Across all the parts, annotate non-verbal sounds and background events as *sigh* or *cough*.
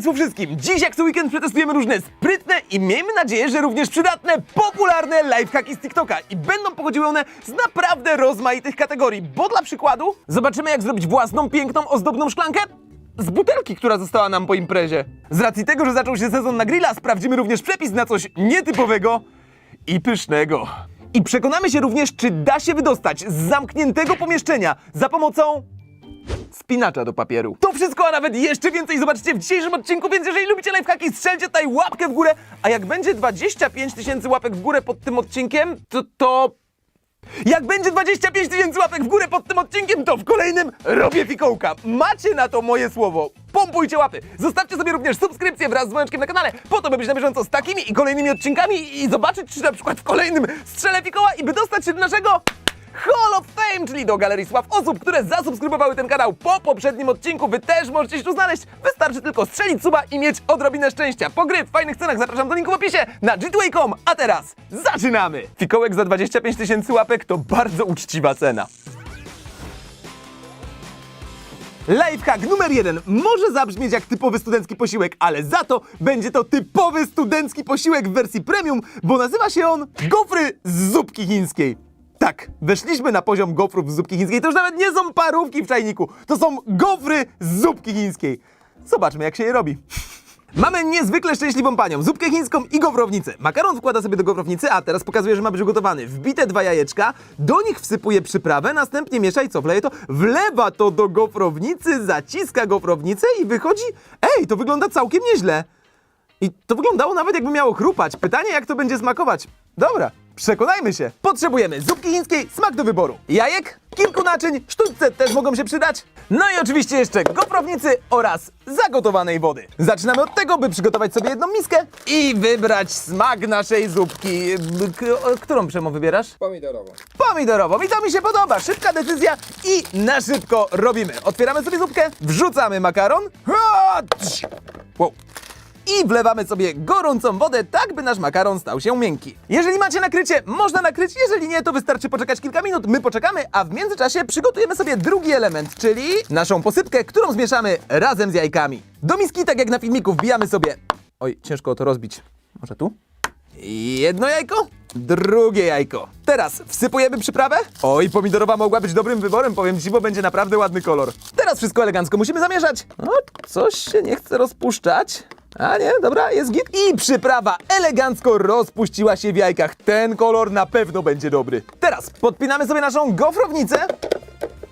Państwu wszystkim! Dziś jak co weekend przetestujemy różne sprytne i miejmy nadzieję, że również przydatne, popularne lifehacki z TikToka i będą pochodziły one z naprawdę rozmaitych kategorii, bo dla przykładu zobaczymy jak zrobić własną piękną, ozdobną szklankę z butelki, która została nam po imprezie. Z racji tego, że zaczął się sezon na grilla, sprawdzimy również przepis na coś nietypowego i pysznego. I przekonamy się również, czy da się wydostać z zamkniętego pomieszczenia za pomocą spinacza do papieru. To wszystko, a nawet jeszcze więcej zobaczycie w dzisiejszym odcinku, więc jeżeli lubicie lifehacki, strzelcie tutaj łapkę w górę, a jak będzie 25 tysięcy łapek w górę pod tym odcinkiem, to to... Jak będzie 25 tysięcy łapek w górę pod tym odcinkiem, to w kolejnym robię fikołka. Macie na to moje słowo. Pompujcie łapy. Zostawcie sobie również subskrypcję wraz z dzwoneczkiem na kanale, po to, by być na bieżąco z takimi i kolejnymi odcinkami i zobaczyć, czy na przykład w kolejnym strzelę fikoła i by dostać się do naszego Hall of Fame, czyli do galerii sław osób, które zasubskrybowały ten kanał po poprzednim odcinku. Wy też możecie się tu znaleźć. Wystarczy tylko strzelić suba i mieć odrobinę szczęścia. Po gry w fajnych cenach zapraszam do linku w opisie na g2a.com. A teraz zaczynamy! Fikołek za 25 tysięcy łapek to bardzo uczciwa cena. Lifehack numer jeden może zabrzmieć jak typowy studencki posiłek, ale za to będzie to typowy studencki posiłek w wersji premium, bo nazywa się on gofry z zupki chińskiej. Tak, weszliśmy na poziom gofrów z zupki chińskiej. To już nawet nie są parówki w czajniku, to są gofry z zupki chińskiej. Zobaczmy, jak się je robi. *laughs* Mamy niezwykle szczęśliwą panią, zupkę chińską i gofrownicę. Makaron wkłada sobie do gofrownicy, a teraz pokazuje, że ma być ugotowany. Wbite dwa jajeczka, do nich wsypuje przyprawę, następnie miesza i co, wleje to, wlewa to do gofrownicy, zaciska gofrownicę i wychodzi... Ej, to wygląda całkiem nieźle. I to wyglądało nawet jakby miało chrupać. Pytanie, jak to będzie smakować. Dobra, przekonajmy się. Potrzebujemy zupki chińskiej, smak do wyboru. Jajek, kilku naczyń, sztućce też mogą się przydać. No i oczywiście jeszcze gofrownicy oraz zagotowanej wody. Zaczynamy od tego, by przygotować sobie jedną miskę i wybrać smak naszej zupki. K- którą przemo wybierasz? Pomidorową. pomidorową. I to mi się podoba. Szybka decyzja i na szybko robimy. Otwieramy sobie zupkę, wrzucamy makaron. Wow. I wlewamy sobie gorącą wodę, tak by nasz makaron stał się miękki. Jeżeli macie nakrycie, można nakryć, jeżeli nie, to wystarczy poczekać kilka minut. My poczekamy, a w międzyczasie przygotujemy sobie drugi element, czyli naszą posypkę, którą zmieszamy razem z jajkami. Do miski, tak jak na filmiku, wbijamy sobie... Oj, ciężko to rozbić. Może tu? Jedno jajko, drugie jajko. Teraz wsypujemy przyprawę. Oj, pomidorowa mogła być dobrym wyborem, powiem ci, bo będzie naprawdę ładny kolor. Teraz wszystko elegancko musimy zamieszać. O, coś się nie chce rozpuszczać. A nie, dobra, jest git. I przyprawa elegancko rozpuściła się w jajkach. Ten kolor na pewno będzie dobry. Teraz podpinamy sobie naszą gofrownicę.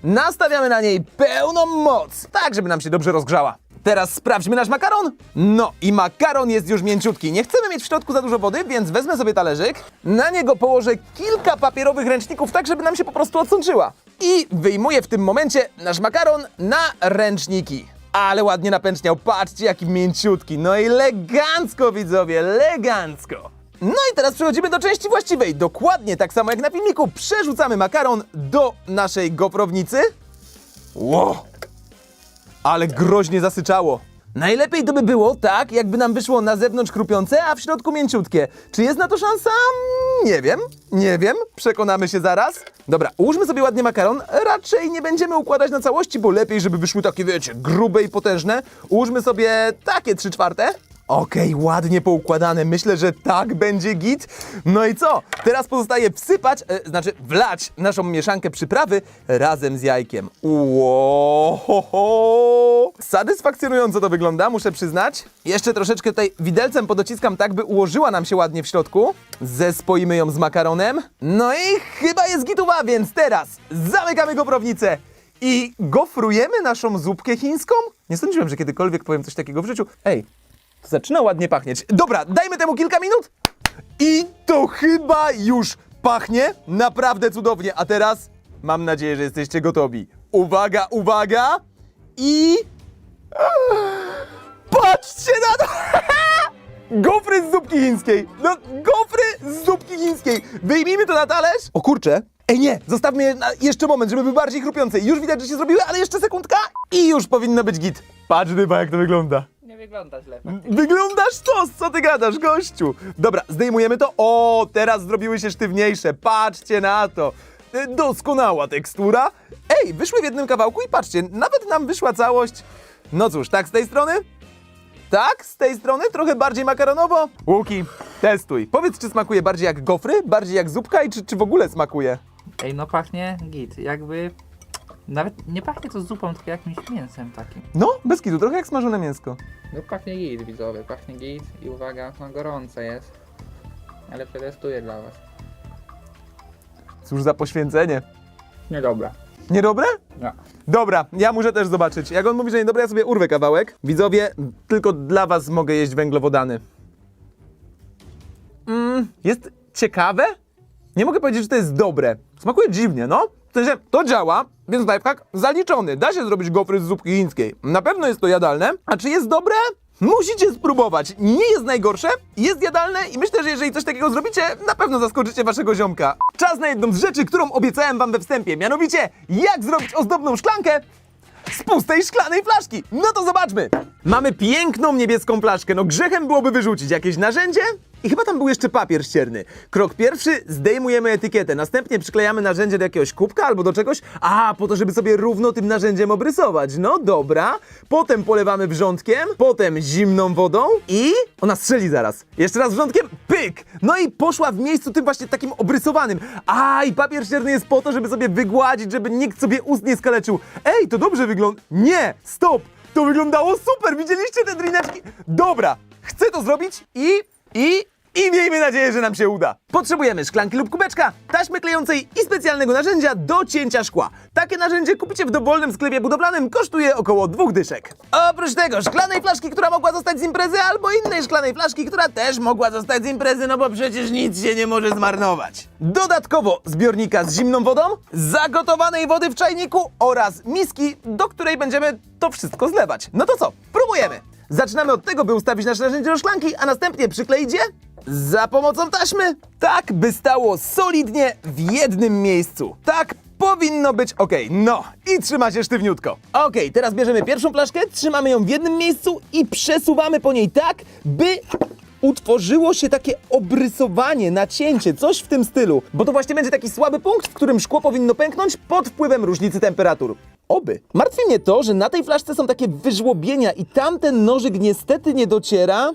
Nastawiamy na niej pełną moc, tak żeby nam się dobrze rozgrzała. Teraz sprawdźmy nasz makaron. No i makaron jest już mięciutki. Nie chcemy mieć w środku za dużo wody, więc wezmę sobie talerzyk. Na niego położę kilka papierowych ręczników, tak żeby nam się po prostu odsączyła. I wyjmuję w tym momencie nasz makaron na ręczniki. Ale ładnie napęczniał. Patrzcie, jaki mięciutki. No i elegancko, widzowie, elegancko. No i teraz przechodzimy do części właściwej. Dokładnie tak samo jak na filmiku. Przerzucamy makaron do naszej gofrownicy. Wow! Ale groźnie zasyczało. Najlepiej to by było tak, jakby nam wyszło na zewnątrz chrupiące, a w środku mięciutkie. Czy jest na to szansa? Nie wiem, nie wiem, przekonamy się zaraz. Dobra, ułóżmy sobie ładnie makaron. Raczej nie będziemy układać na całości, bo lepiej, żeby wyszły takie, wiecie, grube i potężne. Ułóżmy sobie takie 3 czwarte. Okej, ładnie poukładane. Myślę, że tak będzie git. No i co? Teraz pozostaje wsypać, e, znaczy wlać naszą mieszankę przyprawy razem z jajkiem. Ło! Satysfakcjonująco to wygląda, muszę przyznać. Jeszcze troszeczkę tutaj widelcem podociskam tak, by ułożyła nam się ładnie w środku. Zespoimy ją z makaronem. No i chyba jest gituwa, więc teraz zamykamy gofrownicę i gofrujemy naszą zupkę chińską. Nie sądziłem, że kiedykolwiek powiem coś takiego w życiu. Ej, to zaczyna ładnie pachnieć. Dobra, dajmy temu kilka minut. I to chyba już pachnie naprawdę cudownie. A teraz mam nadzieję, że jesteście gotowi. Uwaga, uwaga. I... *sighs* Patrzcie na to! *laughs* Gofry z zupki chińskiej! No, gofry z zupki chińskiej! Wyjmijmy to na talerz! O kurczę! Ej nie, zostawmy je na jeszcze moment, żeby były bardziej chrupiące. Już widać, że się zrobiły, ale jeszcze sekundka i już powinno być git. Patrz dyba, jak to wygląda. Nie wygląda źle. Wyglądasz to, co ty gadasz, gościu? Dobra, zdejmujemy to. O, teraz zrobiły się sztywniejsze. Patrzcie na to. Y, Doskonała tekstura. Ej, wyszły w jednym kawałku i patrzcie, nawet nam wyszła całość. No cóż, tak z tej strony? Tak, z tej strony trochę bardziej makaronowo. Łuki, testuj. Powiedz, czy smakuje bardziej jak gofry, bardziej jak zupka i czy, czy w ogóle smakuje? Ej, no pachnie git, jakby... Nawet nie pachnie to zupą, tylko jakimś mięsem takim. No, bez kitu, trochę jak smażone mięsko. No pachnie git, widzowie, pachnie git i uwaga, no gorące jest. Ale przetestuję dla was. Cóż za poświęcenie. Niedobra. Niedobre? No. Dobra, ja muszę też zobaczyć. Jak on mówi, że niedobre, ja sobie urwę kawałek. Widzowie, tylko dla was mogę jeść węglowodany. Mm, jest ciekawe? Nie mogę powiedzieć, że to jest dobre. Smakuje dziwnie, no. Sensie, to działa, więc lifehack zaliczony. Da się zrobić gofry z zupki chińskiej. Na pewno jest to jadalne. A czy jest dobre? Musicie spróbować. Nie jest najgorsze, jest jadalne i myślę, że jeżeli coś takiego zrobicie, na pewno zaskoczycie waszego ziomka. Czas na jedną z rzeczy, którą obiecałem wam we wstępie. Mianowicie, jak zrobić ozdobną szklankę z pustej szklanej flaszki. No to zobaczmy. Mamy piękną niebieską flaszkę. No grzechem byłoby wyrzucić jakieś narzędzie i chyba tam był jeszcze papier ścierny. Krok pierwszy, zdejmujemy etykietę. Następnie przyklejamy narzędzie do jakiegoś kubka albo do czegoś. A, po to, żeby sobie równo tym narzędziem obrysować. No dobra. Potem polewamy wrzątkiem, potem zimną wodą i ona strzeli zaraz. Jeszcze raz wrzątkiem, pyk! No i poszła w miejscu tym właśnie takim obrysowanym. A, i papier ścierny jest po to, żeby sobie wygładzić, żeby nikt sobie ust nie skaleczył. Ej, to dobrze wygląda. Nie, stop! To wyglądało super! Widzieliście te drineczki? Dobra, chcę to zrobić i, i, i miejmy nadzieję, że nam się uda. Potrzebujemy szklanki lub kubeczka, taśmy klejącej i specjalnego narzędzia do cięcia szkła. Takie narzędzie kupicie w dowolnym sklepie budowlanym, kosztuje około dwóch dyszek. Oprócz tego szklanej flaszki, która mogła zostać z imprezy, albo innej szklanej flaszki, która też mogła zostać z imprezy, no bo przecież nic się nie może zmarnować. Dodatkowo zbiornika z zimną wodą, zagotowanej wody w czajniku oraz miski, do której będziemy to wszystko zlewać. No to co, próbujemy! Zaczynamy od tego, by ustawić nasze narzędzie do szklanki, a następnie przykleić je za pomocą taśmy, tak by stało solidnie w jednym miejscu. Tak powinno być ok. No i trzyma się sztywniutko. Ok, teraz bierzemy pierwszą flaszkę, trzymamy ją w jednym miejscu i przesuwamy po niej tak, by utworzyło się takie obrysowanie, nacięcie, coś w tym stylu. Bo to właśnie będzie taki słaby punkt, w którym szkło powinno pęknąć pod wpływem różnicy temperatur. Oby. Martwi mnie to, że na tej flaszce są takie wyżłobienia i tamten nożyk niestety nie dociera.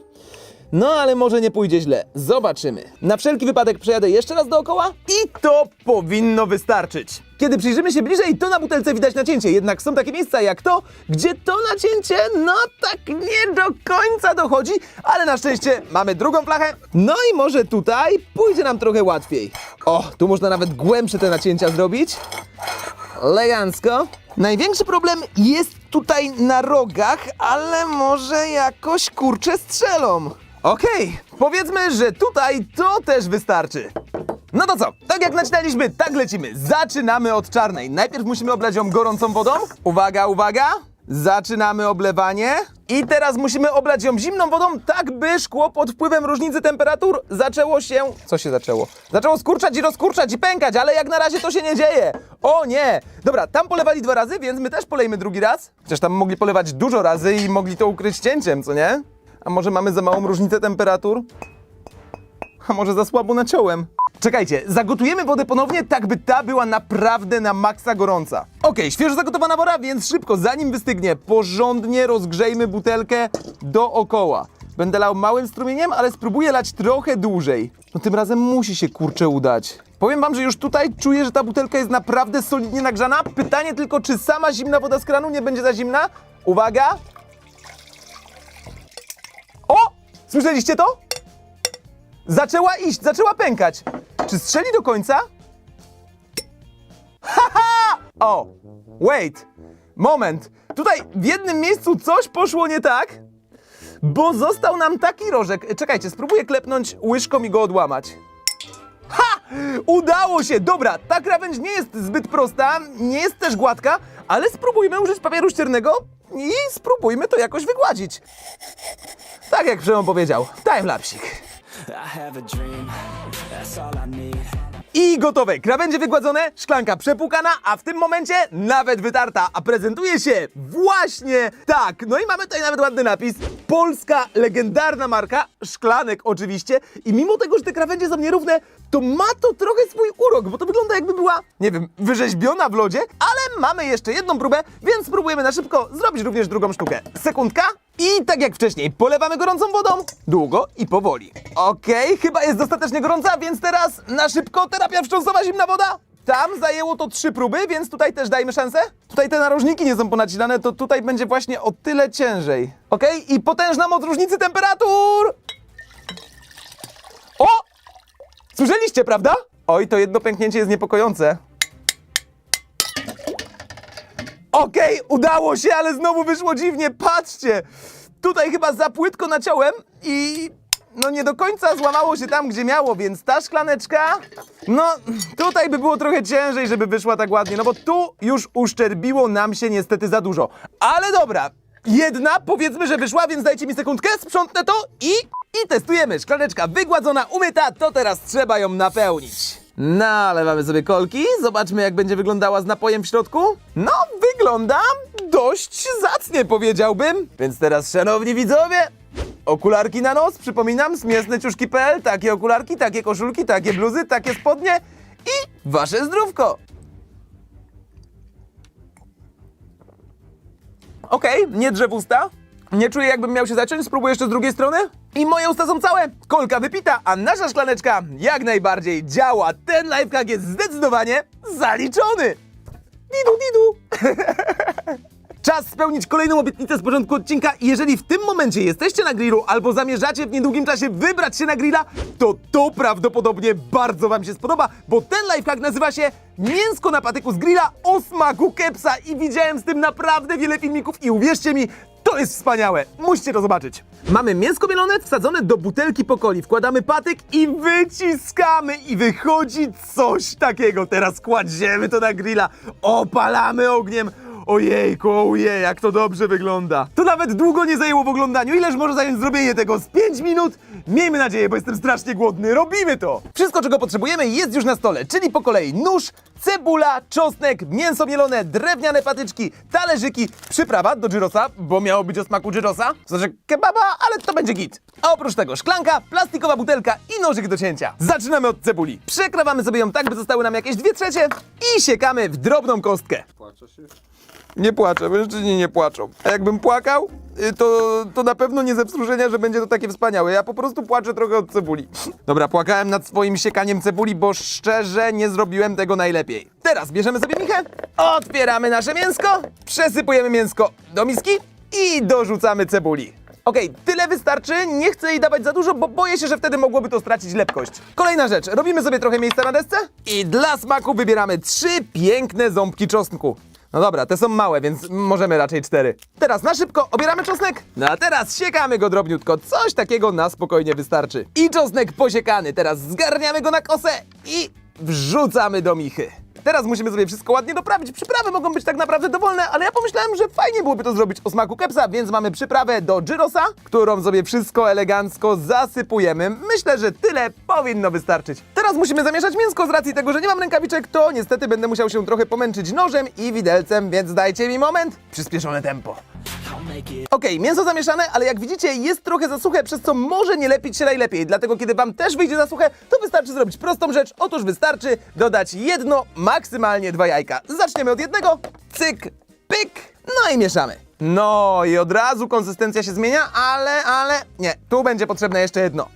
No ale może nie pójdzie źle. Zobaczymy. Na wszelki wypadek przejadę jeszcze raz dookoła i to powinno wystarczyć. Kiedy przyjrzymy się bliżej, to na butelce widać nacięcie, jednak są takie miejsca jak to, gdzie to nacięcie, no tak nie do końca dochodzi, ale na szczęście mamy drugą flachę, no i może tutaj pójdzie nam trochę łatwiej. O, tu można nawet głębsze te nacięcia zrobić. Elegancko. Największy problem jest tutaj na rogach, ale może jakoś kurczę strzelą. Okej, powiedzmy, że tutaj to też wystarczy. No to co? Tak jak nacinaliśmy, tak lecimy. Zaczynamy od czarnej. Najpierw musimy oblać ją gorącą wodą. Uwaga, uwaga. Zaczynamy oblewanie. I teraz musimy oblać ją zimną wodą, tak by szkło pod wpływem różnicy temperatur zaczęło się... Co się zaczęło? Zaczęło skurczać i rozkurczać i pękać, ale jak na razie to się nie dzieje. O nie! Dobra, tam polewali dwa razy, więc my też polejmy drugi raz. Chociaż tam mogli polewać dużo razy i mogli to ukryć cięciem, co nie? A może mamy za małą różnicę temperatur? A może za słabo naciąłem? Czekajcie, zagotujemy wodę ponownie, tak by ta była naprawdę na maksa gorąca. Okej, świeżo zagotowana woda, więc szybko, zanim wystygnie, porządnie rozgrzejmy butelkę dookoła. Będę lał małym strumieniem, ale spróbuję lać trochę dłużej. No tym razem musi się kurczę udać. Powiem wam, że już tutaj czuję, że ta butelka jest naprawdę solidnie nagrzana. Pytanie tylko, czy sama zimna woda z kranu nie będzie za zimna? Uwaga! O! Słyszeliście to? Zaczęła iść, zaczęła pękać. Czy strzeli do końca? Haha! O, wait, moment. Tutaj w jednym miejscu coś poszło nie tak, bo został nam taki rożek. Czekajcie, spróbuję klepnąć łyżką i go odłamać. Ha! Udało się! Dobra, ta krawędź nie jest zbyt prosta, nie jest też gładka, ale spróbujmy użyć papieru ściernego i spróbujmy to jakoś wygładzić. Tak jak Przemon powiedział, timelapsik. I gotowe. Krawędzie wygładzone, szklanka przepłukana, a w tym momencie nawet wytarta. A prezentuje się właśnie tak. No i mamy tutaj nawet ładny napis. Polska legendarna marka, szklanek oczywiście. I mimo tego, że te krawędzie są nierówne, to ma to trochę swój urok, bo to wygląda jakby była, nie wiem, wyrzeźbiona w lodzie, ale mamy jeszcze jedną próbę, więc spróbujemy na szybko zrobić również drugą sztukę. Sekundka. I tak jak wcześniej, polewamy gorącą wodą, długo i powoli. Okej, chyba jest dostatecznie gorąca, więc teraz na szybko terapia wstrząsowa zimna woda. Tam zajęło to trzy próby, więc tutaj też dajmy szansę. Tutaj te narożniki nie są ponacinane, to tutaj będzie właśnie o tyle ciężej. Okej, i potężna moc różnicy temperatur! O! Słyszeliście, prawda? Oj, to jedno pęknięcie jest niepokojące. Okej, udało się, ale znowu wyszło dziwnie. Patrzcie! Tutaj chyba za płytko naciąłem i no nie do końca złamało się tam, gdzie miało, więc ta szklaneczka, no tutaj by było trochę ciężej, żeby wyszła tak ładnie, no bo tu już uszczerbiło nam się niestety za dużo. Ale dobra, jedna powiedzmy, że wyszła, więc dajcie mi sekundkę, sprzątnę to i, i testujemy. Szklaneczka wygładzona, umyta, to teraz trzeba ją napełnić. Nalewamy sobie kolki, zobaczmy jak będzie wyglądała z napojem w środku. No, wygląda dość zacnie powiedziałbym. Więc teraz, szanowni widzowie, okularki na nos, przypominam, smiesneciuszki.pl, takie okularki, takie koszulki, takie bluzy, takie spodnie i wasze zdrówko. Okej, nie drze w usta. Nie czuję, jakbym miał się zacząć. Spróbuję jeszcze z drugiej strony. I moje usta są całe. Kolka wypita, a nasza szklaneczka jak najbardziej działa. Ten lifehack jest zdecydowanie zaliczony. Didu, didu. *laughs* Czas spełnić kolejną obietnicę z porządku odcinka i jeżeli w tym momencie jesteście na grillu albo zamierzacie w niedługim czasie wybrać się na grilla, to to prawdopodobnie bardzo wam się spodoba, bo ten lifehack nazywa się mięsko na patyku z grilla o smaku kepsa i widziałem z tym naprawdę wiele filmików i uwierzcie mi, to jest wspaniałe! Musicie to zobaczyć. Mamy mięsko mielone wsadzone do butelki po coli. Wkładamy patyk i wyciskamy i wychodzi coś takiego. Teraz kładziemy to na grilla, opalamy ogniem. Ojejku, ojej, jak to dobrze wygląda. To nawet długo nie zajęło w oglądaniu. Ileż może zająć zrobienie tego? Z 5 minut? Miejmy nadzieję, bo jestem strasznie głodny. Robimy to! Wszystko, czego potrzebujemy, jest już na stole, czyli po kolei nóż, cebula, czosnek, mięso mielone, drewniane patyczki, talerzyki, przyprawa do gyrosa, bo miało być o smaku gyrosa, znaczy kebaba, ale to będzie git. A oprócz tego szklanka, plastikowa butelka i nożyk do cięcia. Zaczynamy od cebuli. Przekrawamy sobie ją tak, by zostały nam jakieś dwie trzecie i siekamy w drobną kostkę. Płaczesz już? Nie płaczę, mężczyźni nie płaczą. A jakbym płakał, y, to, to na pewno nie ze wzruszenia, że będzie to takie wspaniałe. Ja po prostu płaczę trochę od cebuli. Dobra, płakałem nad swoim siekaniem cebuli, bo szczerze nie zrobiłem tego najlepiej. Teraz bierzemy sobie michę, otwieramy nasze mięsko, przesypujemy mięsko do miski i dorzucamy cebuli. Okej, tyle wystarczy, nie chcę jej dawać za dużo, bo boję się, że wtedy mogłoby to stracić lepkość. Kolejna rzecz, robimy sobie trochę miejsca na desce i dla smaku wybieramy trzy piękne ząbki czosnku. No dobra, te są małe, więc możemy raczej cztery. Teraz na szybko obieramy czosnek, no a teraz siekamy go drobniutko. Coś takiego na spokojnie wystarczy. I czosnek posiekany, teraz zgarniamy go na kosę i wrzucamy do michy. Teraz musimy sobie wszystko ładnie doprawić. Przyprawy mogą być tak naprawdę dowolne, ale ja pomyślałem, że fajnie byłoby to zrobić o smaku kepsa, więc mamy przyprawę do gyrosa, którą sobie wszystko elegancko zasypujemy. Myślę, że tyle powinno wystarczyć. Teraz musimy zamieszać mięsko z racji tego, że nie mam rękawiczek, to niestety będę musiał się trochę pomęczyć nożem i widelcem, więc dajcie mi moment. Przyspieszone tempo. Okej, mięso zamieszane, ale jak widzicie jest trochę za suche, przez co może nie lepić się najlepiej. Dlatego kiedy wam też wyjdzie za suche, to wystarczy zrobić prostą rzecz. Otóż wystarczy dodać jedno, maksymalnie dwa jajka. Zaczniemy od jednego, cyk, pyk, no i mieszamy. No i od razu konsystencja się zmienia, ale, ale, nie, tu będzie potrzebne jeszcze jedno.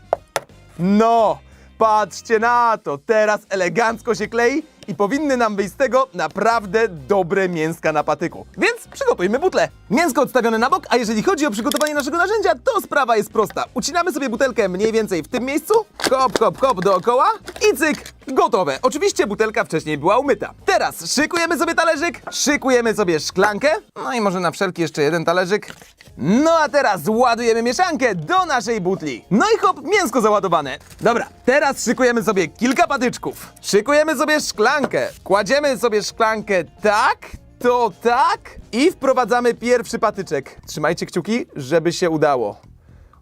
No, patrzcie na to, teraz elegancko się klei i powinny nam wyjść z tego naprawdę dobre mięska na patyku. Więc przygotujmy butlę. Mięsko odstawione na bok, a jeżeli chodzi o przygotowanie naszego narzędzia, to sprawa jest prosta. Ucinamy sobie butelkę mniej więcej w tym miejscu, hop, hop, hop dookoła i cyk, gotowe. Oczywiście butelka wcześniej była umyta. Teraz szykujemy sobie talerzyk, szykujemy sobie szklankę, no i może na wszelki jeszcze jeden talerzyk. No a teraz ładujemy mieszankę do naszej butli. No i hop, mięsko załadowane. Dobra, teraz szykujemy sobie kilka patyczków. Szykujemy sobie szklankę. Kładziemy sobie szklankę tak, to tak i wprowadzamy pierwszy patyczek. Trzymajcie kciuki, żeby się udało.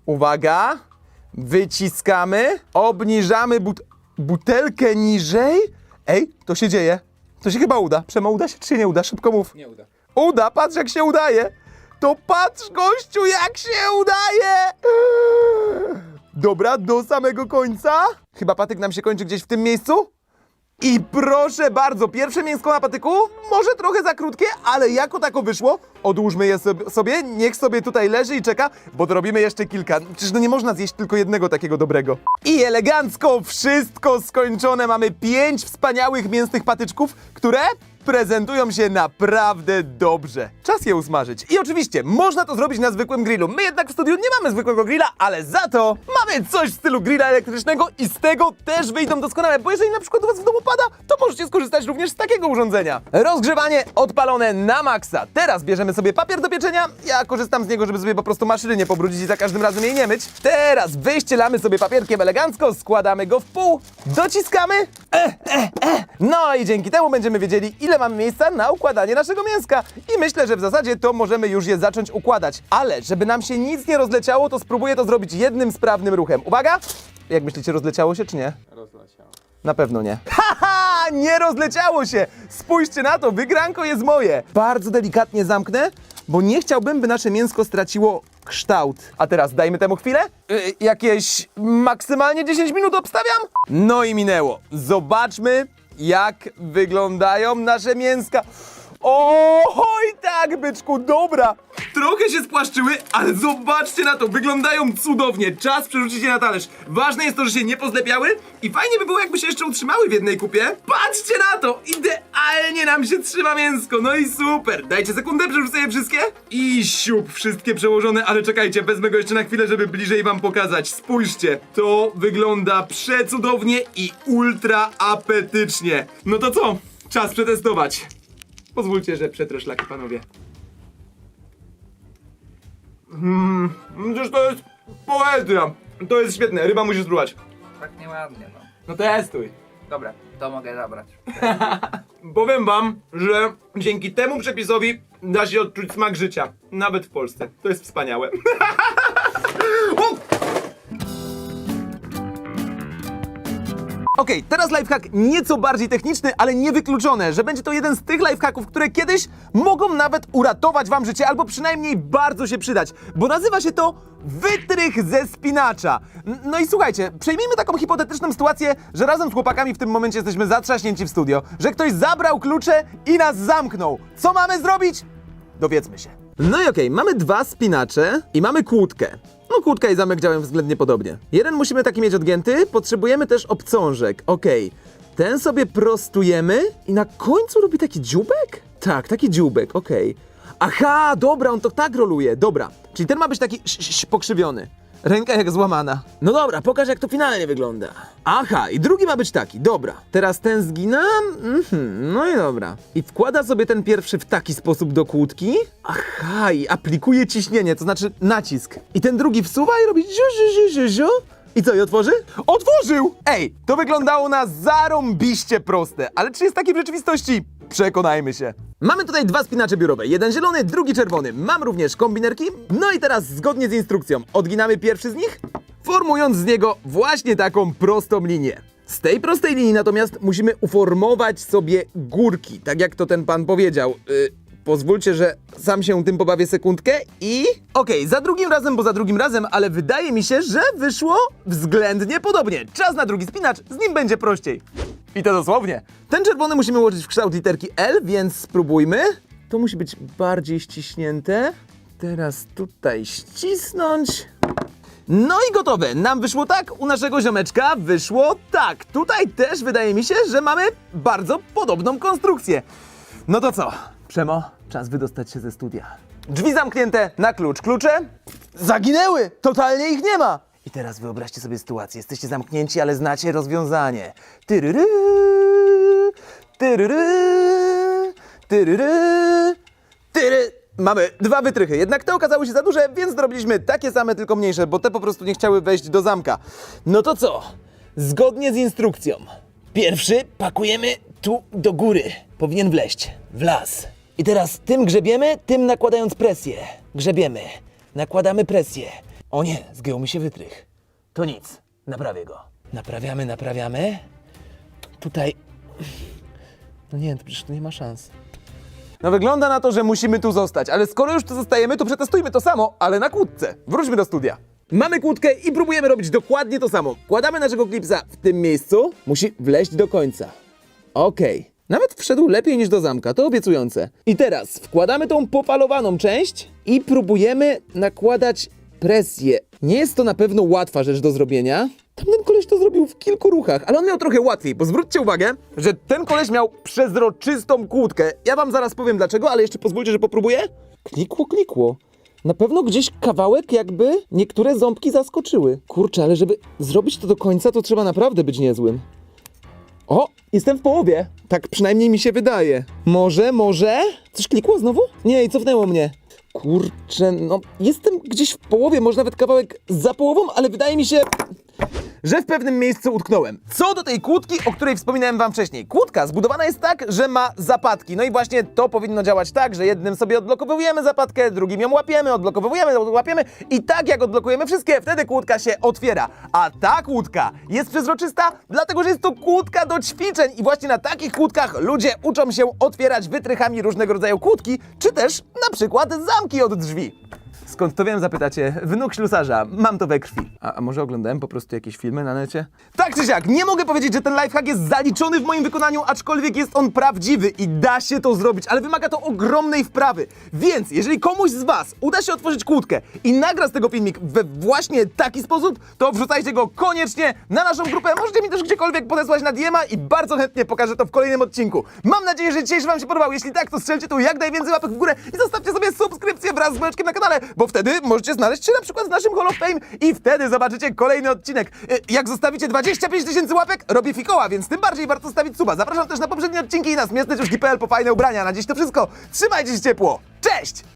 Uwaga, wyciskamy, obniżamy but butelkę niżej. Ej, to się dzieje. To się chyba uda. Przemo, uda się czy się nie uda? Szybko mów. Nie uda. Uda, patrz jak się udaje. To patrz, gościu, jak się udaje. Dobra, do samego końca. Chyba patyk nam się kończy gdzieś w tym miejscu. I proszę bardzo, pierwsze mięsko na patyku, może trochę za krótkie, ale jako tako wyszło. Odłóżmy je sob- sobie, niech sobie tutaj leży i czeka, bo dorobimy jeszcze kilka. Przecież no nie można zjeść tylko jednego takiego dobrego. I elegancko wszystko skończone. Mamy pięć wspaniałych mięsnych patyczków, które prezentują się naprawdę dobrze. Czas je usmażyć. I oczywiście można to zrobić na zwykłym grillu. My jednak w studiu nie mamy zwykłego grilla, ale za to mamy coś w stylu grilla elektrycznego i z tego też wyjdą doskonale, bo jeżeli na przykład u was w domu pada, to możecie skorzystać również z takiego urządzenia. Rozgrzewanie odpalone na maksa. Teraz bierzemy sobie papier do pieczenia. Ja korzystam z niego, żeby sobie po prostu maszyny nie pobrudzić i za każdym razem jej nie myć. Teraz wyścielamy sobie papierkiem elegancko, składamy go w pół, dociskamy. E, e, e. No i dzięki temu będziemy wiedzieli, ile mamy miejsca na układanie naszego mięska. I myślę, że w zasadzie to możemy już je zacząć układać. Ale żeby nam się nic nie rozleciało, to spróbuję to zrobić jednym sprawnym ruchem. Uwaga! Jak myślicie, rozleciało się czy nie? Rozleciało. Na pewno nie. Haha! Nie rozleciało się! Spójrzcie na to, wygranko jest moje! Bardzo delikatnie zamknę, bo nie chciałbym, by nasze mięsko straciło kształt. A teraz dajmy temu chwilę. Y, jakieś maksymalnie 10 minut obstawiam? No i minęło. Zobaczmy, jak wyglądają nasze mięska. Oj, tak, byczku, dobra. Trochę się spłaszczyły, ale zobaczcie na to, wyglądają cudownie. Czas przerzucić je na talerz. Ważne jest to, że się nie pozlepiały i fajnie by było, jakby się jeszcze utrzymały w jednej kupie. Patrzcie na to, idealnie nam się trzyma mięsko, no i super. Dajcie sekundę, przerzucę je wszystkie. I siup, wszystkie przełożone, ale czekajcie, wezmę go jeszcze na chwilę, żeby bliżej wam pokazać. Spójrzcie, to wygląda przecudownie i ultra apetycznie. No to co? Czas przetestować. Pozwólcie, że przetrę szlaki, panowie. Mmm, przecież to jest poezja. To jest świetne, ryba musisz spróbować. Tak nieładnie, no. No testuj. Dobra, to mogę zabrać. *laughs* Powiem wam, że dzięki temu przepisowi da się odczuć smak życia. Nawet w Polsce. To jest wspaniałe. *laughs* O! Okej, teraz lifehack nieco bardziej techniczny, ale niewykluczone, że będzie to jeden z tych lifehacków, które kiedyś mogą nawet uratować wam życie, albo przynajmniej bardzo się przydać, bo nazywa się to wytrych ze spinacza. No i słuchajcie, przejmijmy taką hipotetyczną sytuację, że razem z chłopakami w tym momencie jesteśmy zatrzaśnięci w studio, że ktoś zabrał klucze i nas zamknął. Co mamy zrobić? Dowiedzmy się. No i okej, mamy dwa spinacze i mamy kłódkę. No kłódka i zamek działają względnie podobnie. Jeden musimy taki mieć odgięty, potrzebujemy też obcążek. Okej, ten sobie prostujemy i na końcu robi taki dziubek? Tak, taki dziubek, okej. Aha, dobra, on to tak roluje, dobra. Czyli ten ma być taki ś- ś- pokrzywiony. Ręka jak złamana. No dobra, pokaż jak to finalnie wygląda. Aha, i drugi ma być taki, dobra. Teraz ten zginam, mhm, no i dobra. I wkłada sobie ten pierwszy w taki sposób do kłódki. Aha, i aplikuje ciśnienie, to znaczy nacisk. I ten drugi wsuwa i robi ziu, ziu, ziu, ziu, ziu. I co, i otworzy? Otworzył! Ej, to wyglądało na zarąbiście proste, ale czy jest takie w rzeczywistości? Przekonajmy się. Mamy tutaj dwa spinacze biurowe, jeden zielony, drugi czerwony. Mam również kombinerki. No i teraz zgodnie z instrukcją odginamy pierwszy z nich, formując z niego właśnie taką prostą linię. Z tej prostej linii natomiast musimy uformować sobie górki, tak jak to ten pan powiedział. Yy, Pozwólcie, że sam się tym pobawię sekundkę i... Okej, za drugim razem, bo za drugim razem, ale wydaje mi się, że wyszło względnie podobnie. Czas na drugi spinacz, z nim będzie prościej. I to dosłownie. Ten czerwony musimy ułożyć w kształt literki L, więc spróbujmy. To musi być bardziej ściśnięte. Teraz tutaj ścisnąć. No i gotowe. Nam wyszło tak, u naszego ziomeczka wyszło tak. Tutaj też wydaje mi się, że mamy bardzo podobną konstrukcję. No to co? Przemo, czas wydostać się ze studia. Drzwi zamknięte na klucz. Klucze zaginęły. Totalnie ich nie ma. I teraz wyobraźcie sobie sytuację. Jesteście zamknięci, ale znacie rozwiązanie. Tyryry, tyryry, tyryry, tyry. Mamy dwa wytrychy, jednak te okazały się za duże, więc zrobiliśmy takie same, tylko mniejsze, bo te po prostu nie chciały wejść do zamka. No to co? Zgodnie z instrukcją. Pierwszy pakujemy tu do góry. Powinien wleść. W las. I teraz tym grzebiemy, tym nakładając presję. Grzebiemy. Nakładamy presję. O nie, zgiął mi się wytrych. To nic. Naprawię go. Naprawiamy, naprawiamy. Tutaj... No nie, to przecież tu nie ma szans. No wygląda na to, że musimy tu zostać, ale skoro już tu zostajemy, to przetestujmy to samo, ale na kłódce. Wróćmy do studia. Mamy kłódkę i próbujemy robić dokładnie to samo. Kładamy naszego klipsa w tym miejscu. Musi wleźć do końca. Okej. Nawet wszedł lepiej niż do zamka, to obiecujące. I teraz wkładamy tą popalowaną część i próbujemy nakładać presję. Nie jest to na pewno łatwa rzecz do zrobienia. Tamten koleś to zrobił w kilku ruchach, ale on miał trochę łatwiej, bo zwróćcie uwagę, że ten koleś miał przezroczystą kłódkę. Ja wam zaraz powiem dlaczego, ale jeszcze pozwólcie, że popróbuję. Klikło, klikło. Na pewno gdzieś kawałek jakby niektóre ząbki zaskoczyły. Kurczę, ale żeby zrobić to do końca, to trzeba naprawdę być niezłym. O, jestem w połowie. Tak przynajmniej mi się wydaje. Może, może? Coś klikło znowu? Nie, i cofnęło mnie. Kurczę, no jestem gdzieś w połowie, może nawet kawałek za połową, ale wydaje mi się, że w pewnym miejscu utknąłem. Co do tej kłódki, o której wspominałem wam wcześniej. Kłódka zbudowana jest tak, że ma zapadki. No i właśnie to powinno działać tak, że jednym sobie odblokowujemy zapadkę, drugim ją łapiemy, odblokowujemy, łapiemy i tak jak odblokujemy wszystkie, wtedy kłódka się otwiera. A ta kłódka jest przezroczysta, dlatego że jest to kłódka do ćwiczeń i właśnie na takich kłódkach ludzie uczą się otwierać wytrychami różnego rodzaju kłódki, czy też na przykład zamki od drzwi. Skąd to wiem, zapytacie? Wnuk ślusarza, mam to we krwi. A, a może oglądałem po prostu jakieś filmy na necie? Tak czy siak, nie mogę powiedzieć, że ten lifehack jest zaliczony w moim wykonaniu, aczkolwiek jest on prawdziwy i da się to zrobić, ale wymaga to ogromnej wprawy. Więc, jeżeli komuś z was uda się otworzyć kłódkę i nagra z tego filmik we właśnie taki sposób, to wrzucajcie go koniecznie na naszą grupę. Możecie mi też gdziekolwiek podesłać na DM-a i bardzo chętnie pokażę to w kolejnym odcinku. Mam nadzieję, że dzisiejszy wam się podobał. Jeśli tak, to strzelcie tu jak najwięcej łapek w górę i zostawcie sobie subskrypcję wraz z dzwoneczkiem na kanale, bo wtedy możecie znaleźć się na przykład w naszym Hall of Fame i wtedy zobaczycie kolejny odcinek. Y, Jak zostawicie 25 tysięcy łapek, robię fikoła, więc tym bardziej warto stawić suba. Zapraszam też na poprzednie odcinki i na smieszne po fajne ubrania. Na dziś to wszystko. Trzymajcie się ciepło. Cześć!